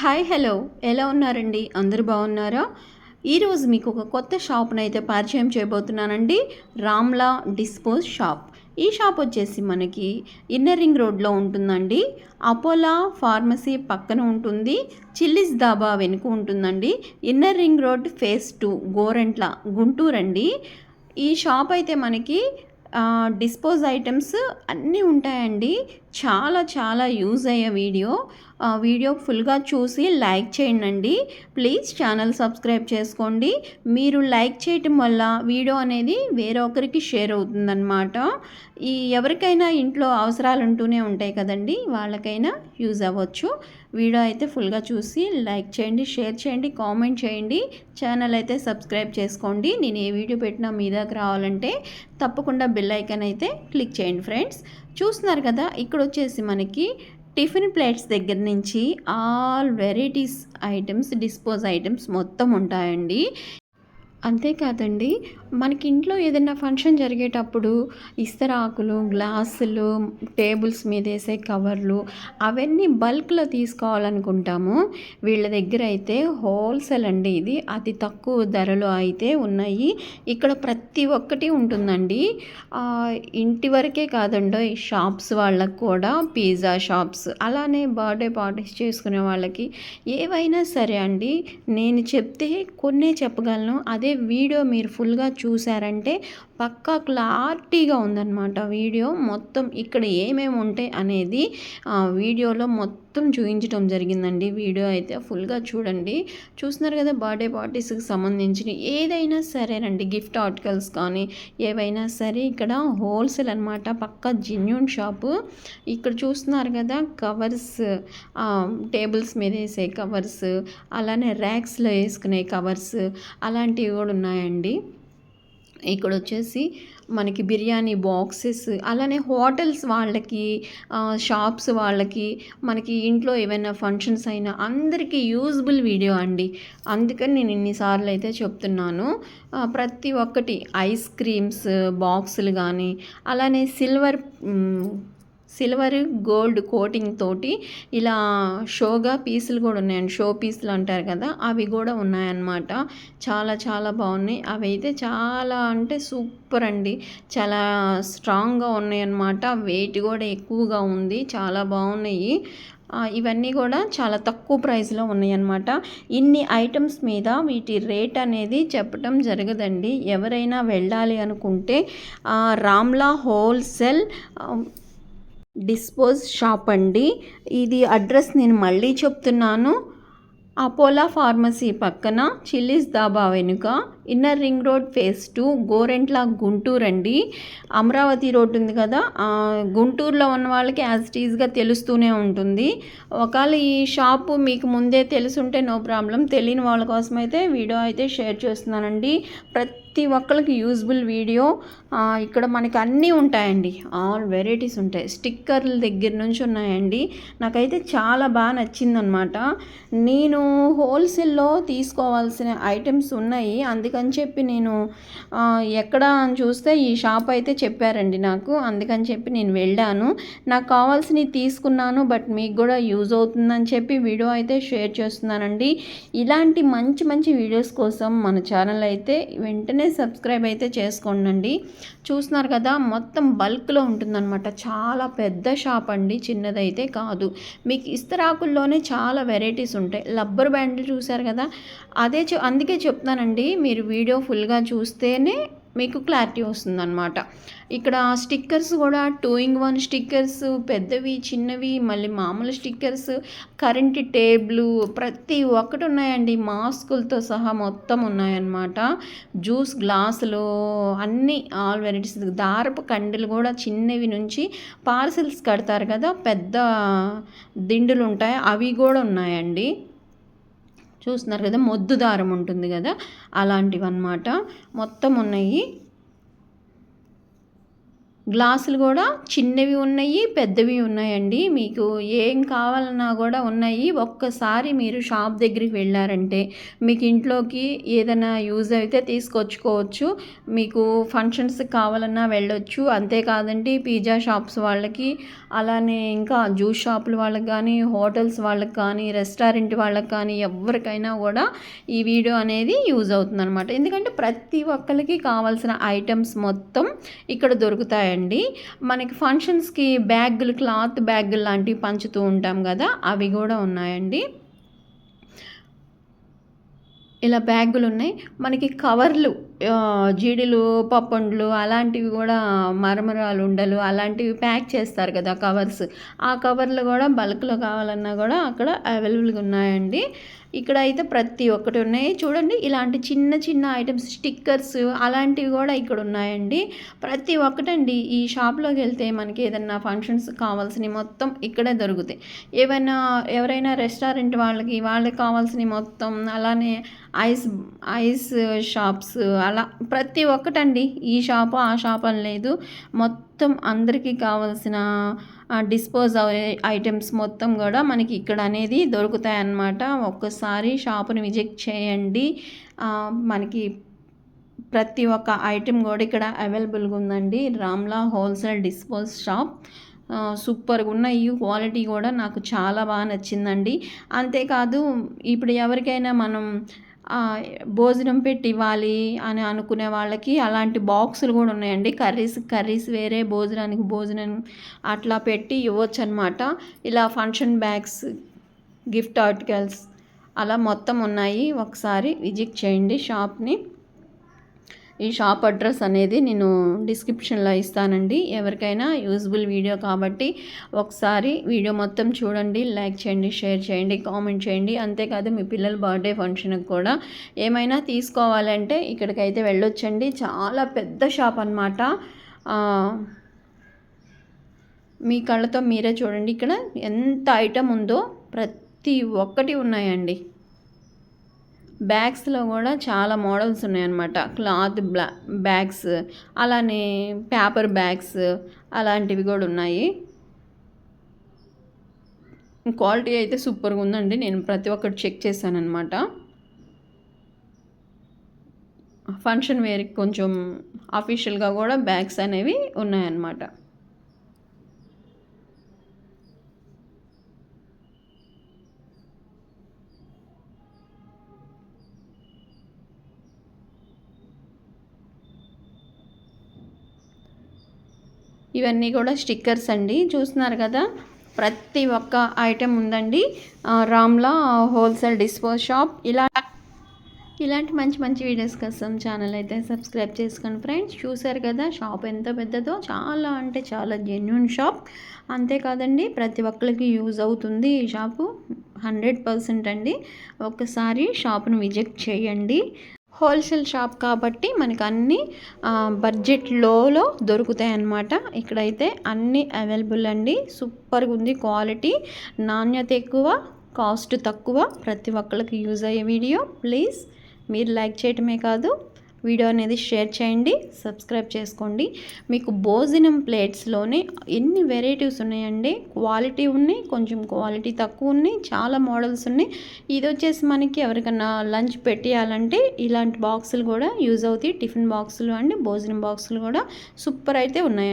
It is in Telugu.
Hi hello. ఎలా ఉన్నారండి? అందరూ బాగున్నారా? ఈరోజు మీకు ఒక కొత్త షాప్ను అయితే పరిచయం చేయబోతున్నానండి. Ramla dispose shop. ఈ షాప్ వచ్చేసి మనకి ఇన్నర్ రింగ్ రోడ్లో ఉంటుందండి. అపోలా ఫార్మసీ పక్కన ఉంటుంది. చిల్లీస్ దాబా వెనుక ఉంటుందండి. Inner ring road phase two Gorantla Guntur అండి ఈ షాప్ అయితే మనకి డిస్పోజ్ ఐటమ్స్ అన్నీ ఉంటాయండి. చాలా చాలా యూజ్ అయ్యే వీడియో. వీడియో ఫుల్గా చూసి లైక్ చేయండి ప్లీజ్ ఛానల్ సబ్స్క్రైబ్ చేసుకోండి. మీరు లైక్ చేయటం వల్ల వీడియో అనేది వేరొకరికి షేర్ అవుతుందన్నమాట. ఈ ఎవరికైనా ఇంట్లో అవసరాలు ఉంటూనే ఉంటాయి కదండి. వాళ్ళకైనా యూజ్ అవ్వచ్చు. వీడియో అయితే ఫుల్గా చూసి లైక్ చేయండి షేర్ చేయండి కామెంట్ చేయండి. ఛానల్ అయితే సబ్స్క్రైబ్ చేసుకోండి. నేను ఏ వీడియో పెట్టినా మీ దగ్గర రావాలంటే తప్పకుండా బెల్ ఐకాన్ అయితే క్లిక్ చేయండి ఫ్రెండ్స్. చూస్తున్నారు కదా ఇక్కడ వచ్చేసి మనకి టిఫిన్ ప్లేట్స్ దగ్గర నుంచి all varieties items dispose items మొత్తం ఉంటాయండి. అంతేకాదండి మనకి ఇంట్లో ఏదైనా ఫంక్షన్ జరిగేటప్పుడు ఇస్తరాకులు గ్లాసులు టేబుల్స్ మీద వేసే కవర్లు అవన్నీ బల్క్లో తీసుకోవాలనుకుంటాము. వీళ్ళ దగ్గర అయితే హోల్సేల్ అండి ఇది అతి తక్కువ ధరలో అయితే ఉన్నాయి. ఇక్కడ ప్రతి ఒక్కటి ఉంటుందండి. ఇంటి వరకే కాదండి షాప్స్ వాళ్ళకు కూడా పిజ్జా షాప్స్ అలానే బర్త్డే పార్టీస్ చేసుకునే వాళ్ళకి ఏవైనా సరే అండి నేను చెప్తే కొన్నే చెప్పగలను. అదే వీడియో మీరు ఫుల్గా చూసారంటే పక్కా క్లారిటీగా ఉందన్నమాట. వీడియో మొత్తం ఇక్కడ ఏమేమి ఉంటాయి అనేది వీడియోలో మొత్తం చూపించడం జరిగిందండి. వీడియో అయితే ఫుల్గా చూడండి. చూస్తున్నారు కదా బర్త్డే పార్టీస్కి సంబంధించిన ఏదైనా సరేనండి గిఫ్ట్ ఆర్టికల్స్ కానీ ఏవైనా సరే ఇక్కడ హోల్సేల్ అనమాట పక్క జెన్యున్ షాపు. ఇక్కడ చూస్తున్నారు కదా కవర్స్ టేబుల్స్ మీద వేసే కవర్స్ అలానే ర్యాక్స్లో వేసుకునే కవర్స్ అలాంటివి కూడా ఉన్నాయండి. ఇక్కడ వచ్చేసి మనకి బిర్యానీ బాక్సెస్ అలానే హోటల్స్ వాళ్ళకి షాప్స్ వాళ్ళకి మనకి ఇంట్లో ఏమైనా ఫంక్షన్స్ అయినా అందరికీ యూజ్బుల్ వీడియో అండి. అందుకని నేను ఇన్నిసార్లు అయితే చెప్తున్నాను ప్రతి ఒక్కటి ఐస్ క్రీమ్స్ బాక్సులు కానీ అలానే సిల్వర్ సిల్వర్ గోల్డ్ కోటింగ్ తోటి ఇలా షోగా పీసులు కూడా ఉన్నాయండి. షో పీసులు అంటారు కదా అవి కూడా ఉన్నాయన్నమాట. చాలా చాలా బాగున్నాయి. అవి అయితే చాలా అంటే సూపర్ అండి. చాలా స్ట్రాంగ్గా ఉన్నాయన్నమాట. వెయిట్ కూడా ఎక్కువగా ఉంది. చాలా బాగున్నాయి. ఇవన్నీ కూడా చాలా తక్కువ ప్రైస్లో ఉన్నాయన్నమాట. ఇన్ని ఐటమ్స్ మీద వీటి రేట్ అనేది చెప్పటం జరగదండి. ఎవరైనా వెళ్ళాలి అనుకుంటే రామ్లా హోల్సేల్ డిస్పోజ్ షాప్ అండి. ఇది అడ్రస్ నేను మళ్ళీ చెప్తున్నాను. అపోలా ఫార్మసీ పక్కన చిల్లీస్ దాబా వెనుక inner ring road phase two Gorantla Guntur అండి. అమరావతి రోడ్ ఉంది కదా గుంటూరులో ఉన్న వాళ్ళకి యాజ్ ఇట్ ఈజ్గా తెలుస్తూనే ఉంటుంది. ఒకవేళ ఈ షాపు మీకు ముందే తెలుసుంటే నో ప్రాబ్లం తెలియని వాళ్ళ కోసం అయితే వీడియో అయితే షేర్ చేస్తున్నానండి. ప్రతి ఒక్కరికి యూజ్బుల్ వీడియో ఇక్కడ మనకి అన్నీ ఉంటాయండి. ఆల్ వెరైటీస్ ఉంటాయి. స్టిక్కర్ల దగ్గర నుంచి ఉన్నాయండి. నాకైతే చాలా బాగా నచ్చిందనమాట నేను హోల్సేల్లో తీసుకోవాల్సిన ఐటమ్స్ ఉన్నాయి. అందుకని అందుకని చెప్పి నేను ఎక్కడ అని చూస్తే ఈ షాప్ అయితే చెప్పారండి నాకు. అందుకని చెప్పి నేను వెళ్ళాను. నాకు కావాల్సినవి తీసుకున్నాను బట్ మీకు కూడా యూజ్ అవుతుందని చెప్పి వీడియో అయితే షేర్ చేస్తున్నానండి. ఇలాంటి మంచి మంచి వీడియోస్ కోసం మన ఛానల్ అయితే వెంటనే సబ్స్క్రైబ్ అయితే చేసుకోండి చూస్తున్నారు కదా మొత్తం బల్క్లో ఉంటుందన్నమాట. చాలా పెద్ద షాప్ అండి చిన్నదైతే కాదు. మీకు ఇస్తరాకుల్లోనే చాలా వెరైటీస్ ఉంటాయి. లబ్బర్ బ్యాండ్లు చూసారు కదా అదే అందుకే చెప్తానండి మీరు వీడియో ఫుల్గా చూస్తేనే మీకు క్లారిటీ వస్తుందన్నమాట. ఇక్కడ స్టిక్కర్స్ కూడా టూ ఇంగ్ వన్ స్టిక్కర్స్ పెద్దవి చిన్నవి మళ్ళీ మామూలు స్టిక్కర్స్ కరెంట్ టేబుల్ ప్రతి ఒక్కటి ఉన్నాయండి. మాస్కులతో సహా మొత్తం ఉన్నాయన్నమాట. జ్యూస్ గ్లాసులు అన్నీ ఆల్ వెరైటీస్. దారపు కండలు కూడా చిన్నవి నుంచి పార్సిల్స్ కడతారు కదా పెద్ద దిండులు ఉంటాయి అవి కూడా ఉన్నాయండి. చూస్తున్నారు కదా మొద్దు దారం ఉంటుంది కదా అలాంటివన్నమాట. మొత్తం ఉన్నాయి. గ్లాసులు కూడా చిన్నవి ఉన్నాయి పెద్దవి ఉన్నాయండి. మీకు ఏం కావాలన్నా కూడా ఉన్నాయి. ఒక్కసారి మీరు షాప్ దగ్గరికి వెళ్ళారంటే మీకు ఇంట్లోకి ఏదైనా యూజ్ అయితే తీసుకొచ్చుకోవచ్చు. మీకు ఫంక్షన్స్ కావాలన్నా వెళ్ళొచ్చు. అంతేకాదండి పిజ్జా షాప్స్ వాళ్ళకి అలానే ఇంకా జ్యూస్ షాపుల వాళ్ళకి కానీ హోటల్స్ వాళ్ళకి కానీ రెస్టారెంట్ వాళ్ళకి కానీ ఎవరికైనా కూడా ఈ వీడియో అనేది యూజ్ అవుతుంది అనమాట ఎందుకంటే ప్రతి ఒక్కరికి కావాల్సిన ఐటమ్స్ మొత్తం ఇక్కడ దొరుకుతాయండి. మనకి ఫంక్షన్స్కి బ్యాగులు క్లాత్ బ్యాగులు లాంటివి పంచుతూ ఉంటాం కదా అవి కూడా ఉన్నాయండి. ఇలా బ్యాగులు ఉన్నాయి. మనకి కవర్లు జీడిలు పప్పండ్లు అలాంటివి కూడా మరమరాలు ఉండలు అలాంటివి ప్యాక్ చేస్తారు కదా కవర్స్. ఆ కవర్లు కూడా బల్క్లో కావాలన్నా కూడా అక్కడ అవైలబుల్గా ఉన్నాయండి. ఇక్కడ అయితే ప్రతి ఒక్కటి ఉన్నాయి. చూడండి ఇలాంటి చిన్న చిన్న ఐటమ్స్ స్టిక్కర్స్ అలాంటివి కూడా ఇక్కడ ఉన్నాయండి. ప్రతి ఒక్కటండి ఈ షాప్లోకి వెళ్తే మనకి ఏదన్నా ఫంక్షన్స్ కావాల్సినవి మొత్తం ఇక్కడే దొరుకుతాయి. ఏవైనా ఎవరైనా రెస్టారెంట్ వాళ్ళకి వాళ్ళకి కావాల్సినవి మొత్తం అలానే ఐస్ ఐస్ షాప్స్ అలా ప్రతి ఒక్కటండి ఈ షాపు ఆ షాప్ అని లేదు. మొత్తం అందరికీ కావాల్సిన డిస్పోజ్ ఐటమ్స్ మొత్తం కూడా మనకి ఇక్కడ అనేది దొరుకుతాయి అన్నమాట ఒక్కసారి షాపుని విజిట్ చేయండి. మనకి ప్రతి ఒక్క ఐటెం కూడా ఇక్కడ అవైలబుల్గా ఉందండి. Ramla wholesale dispose shop. సూపర్గా ఉన్నాయి. క్వాలిటీ కూడా నాకు చాలా బాగా నచ్చిందండి. అంతేకాదు ఇప్పుడు ఎవరికైనా మనం భోజనం పెట్టి ఇవ్వాలి అని అనుకునే వాళ్ళకి అలాంటి బాక్సులు కూడా ఉన్నాయండి. కర్రీస్ కర్రీస్ వేరే భోజనానికి భోజనం అట్లా పెట్టి ఇవ్వచ్చు అనమాట ఇలా ఫంక్షన్ బ్యాగ్స్ గిఫ్ట్ ఆర్టికల్స్ అలా మొత్తం ఉన్నాయి. ఒకసారి విజిట్ చేయండి షాప్ని. ఈ షాప్ అడ్రస్ అనేది నేను డిస్క్రిప్షన్లో ఇస్తానండి. ఎవరికైనా యూజ్బుల్ వీడియో కాబట్టి ఒకసారి వీడియో మొత్తం చూడండి లైక్ చేయండి షేర్ చేయండి కామెంట్ చేయండి. అంతేకాదు మీ పిల్లల బర్త్డే ఫంక్షన్కి కూడా ఏమైనా తీసుకోవాలంటే ఇక్కడికైతే వెళ్ళొచ్చండి. చాలా పెద్ద షాప్ అనమాట మీ కళ్ళతో మీరే చూడండి. ఇక్కడ ఎంత ఐటమ్ ఉందో ప్రతి ఒక్కటి ఉన్నాయండి. బ్యాగ్స్లో కూడా చాలా మోడల్స్ ఉన్నాయన్నమాట. క్లాత్ బ్లా బ్యాగ్స్ అలానే పేపర్ బ్యాగ్స్ అలాంటివి కూడా ఉన్నాయి. క్వాలిటీ అయితే సూపర్గా ఉందండి. నేను ప్రతి ఒక్కటి చెక్ చేశాను ఫంక్షన్ వేర్కి కొంచెం అఫీషియల్గా కూడా బ్యాగ్స్ అనేవి ఉన్నాయన్నమాట. ఇవన్నీ కూడా స్టిక్కర్స్ అండి. చూస్తున్నారు కదా ప్రతి ఒక్క ఐటెం ఉందండి. Ramla wholesale dispose shop. ఇలా ఇలాంటి మంచి మంచి వీడియోస్ కోసం ఛానల్ అయితే సబ్స్క్రైబ్ చేసుకోండి ఫ్రెండ్స్. చూసారు కదా షాప్ ఎంత పెద్దదో చాలా అంటే చాలా జెన్యున్ షాప్ అంతేకాదండి ప్రతి ఒక్కరికి యూజ్ అవుతుంది ఈ షాపు. హండ్రెడ్ పర్సెంట్ అండి. ఒక్కసారి షాప్ను విజిట్ చేయండి. హోల్సేల్ షాప్ కాబట్టి మనకు అన్ని బడ్జెట్ లోలో దొరుకుతాయి అన్నమాట ఇక్కడైతే అన్నీ అవైలబుల్ అండి. సూపర్గా ఉంది క్వాలిటీ. నాణ్యత ఎక్కువ కాస్ట్ తక్కువ. ప్రతి ఒక్కరికి యూజ్ అయ్యే వీడియో. ప్లీజ్ మీరు లైక్ చేయటమే కాదు. వీడియో అనేది షేర్ చేయండి సబ్స్క్రైబ్ చేసుకోండి. మీకు భోజనం ప్లేట్స్లోనే ఎన్ని వెరైటీస్ ఉన్నాయండి క్వాలిటీ ఉన్నాయి కొంచెం క్వాలిటీ తక్కువ ఉన్నాయి చాలా మోడల్స్ ఉన్నాయి. ఇది వచ్చేసి మనకి ఎవరికన్నా లంచ్ పెట్టేయాలంటే ఇలాంటి బాక్సులు కూడా యూజ్ అవుతాయి. టిఫిన్ బాక్సులు అండ్ భోజనం బాక్సులు కూడా సూపర్ అయితే ఉన్నాయి.